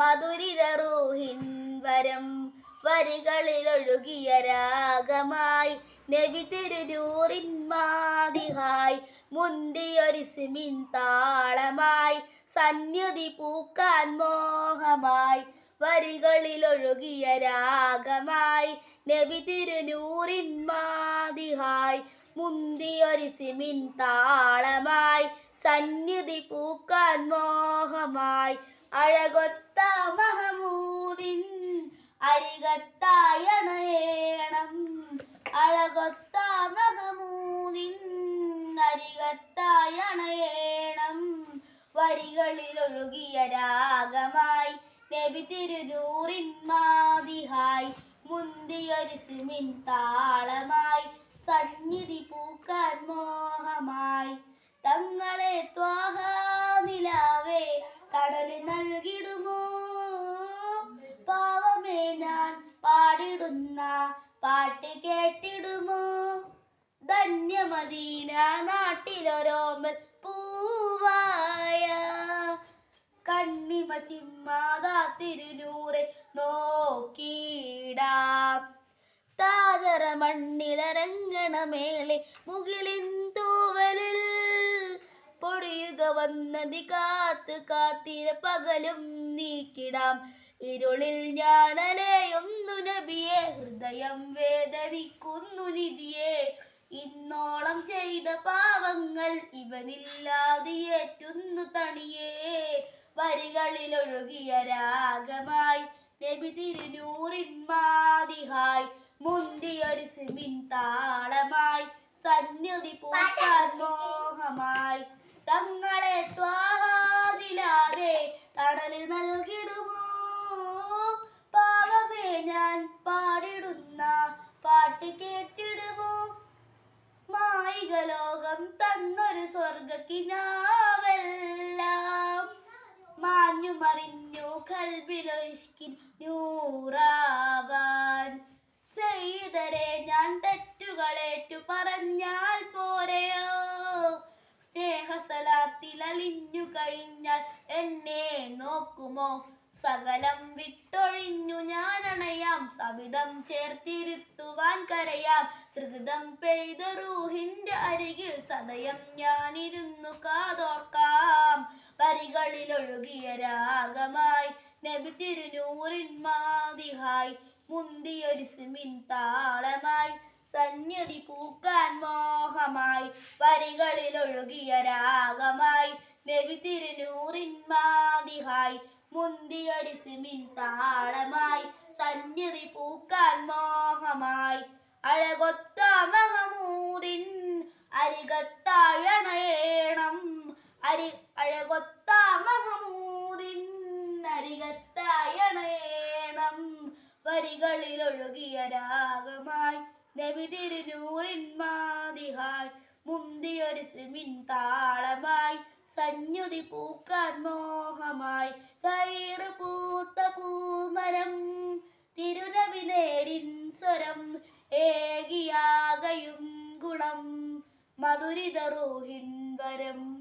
മധുരിത വരം വരികളിൽ ഒഴുകിയ രാഗമായി നബി തിരുനൂറിൻ മാതിഹായി മുന്തിയൊരു സിമിൻ താളമായി സന്യതി പൂക്കാൻ മോഹമായി വരികളിൽ ഒഴുകിയ രാഗമായി നബി തിരുനൂറിൻ മാതിഹായി മുന്തിയൊരു സിമിൻ താളമായി സന്യതി പൂക്കാൻ മോഹമായി അഴകൊത്ത മഹമൂദിൻ അരികത്തായണയേണം. അഴകൊത്ത മഹമൂദിൻ അരികത്തായണയേണം. വരികളിൽ ഒഴുകിയ രാഗമായി നബി തിരുനൂറിൻ മാതിഹായി മുന്തിയൊരു സിമിൻ താളമായി സന്നിധി പൂക്കാൻ മോഹമായി പാട്ട് കേട്ടിടുമോ? ധന്യമദീന നാട്ടിലൊരോമൽ പൂവായ. കണ്ണിമ ചിമ്മാതാ തിരുനൂറെ നോക്കിയിടാം. താജറ മണ്ണിലരങ്ങണമേലെ മുകിലിൻ തൂവലിൽ പൊടിയുക വന്നതി കാത്ത് കാത്തിര പകലും നീക്കിടാം. ഇരുളിൽ ഞാൻ അലയുന്നു നബിയെ ഹൃദയം വേദനിക്കുന്നു നിധിയെ. ഇന്നോളം ചെയ്ത പാവങ്ങൾ ഇവനില്ലാതെ ഏറ്റുന്നു തണിയേ. വരികളിൽ ഒഴുകിയ രാഗമായി നബി തിരുനൂറിൻ മാതിഹായി. മുന്തിയൊരു സിമിൻ താളമായി സന്നിധി പൂക്കാൻ മായിക ലോകം തന്നൊരു സ്വർഗക്കിനാവെല്ലാം മാഞ്ഞു മറിഞ്ഞു കൽബിലൊഴിക്കിൻ നൂറാവാൻ. ഞാൻ തെറ്റുകളേറ്റു പറഞ്ഞാൽ പോരെയോ? സ്നേഹസലാത്തിൽ അലിഞ്ഞു കഴിഞ്ഞാൽ എന്നെ നോക്കുമോ? സകലം വിട്ടൊഴിഞ്ഞു ഞാൻ സവിധം ചേർത്തിരുത്തുവാൻ കരയാം. ശ്രുതം പെയ്ത റൂഹിന്റെ അരികിൽ സദയം ഞാനിരുന്നു കാതോർക്കാം. വരികളിൽ ഒഴുകിയ രാഗമായി നബി തിരുനൂറിൻ മാതിഹായി മുന്തിയൊരു സിമിൻ താളമായി സന്യതി പൂക്കാൻ മോഹമായി വരികളിൽ ഒഴുകിയ രാഗമായി നബി തിരുനൂറിൻ മാതിഹായി മുന്തിയൊരു സിമിൻ താളമായി സന്യതി പൂക്കാൻ മോഹമായി. അഴകൊത്ത മഹമൂദിൻ അരികത്തായണയേണം അരി അഴകൊത്ത മഹമൂദിൻ അരികത്തായണയേണം വരികളിൽ ഒഴുകിയ രാഗമായി നബി തിരുനൂറിൻ മാതിഹായി. മുന്തിയൊരു സിമിൻ താളമായി സഞ്ഞുതി പൂക്കാൻ മോഹമായി. കയറ് മധുരിത റൂഹിൻ വരം.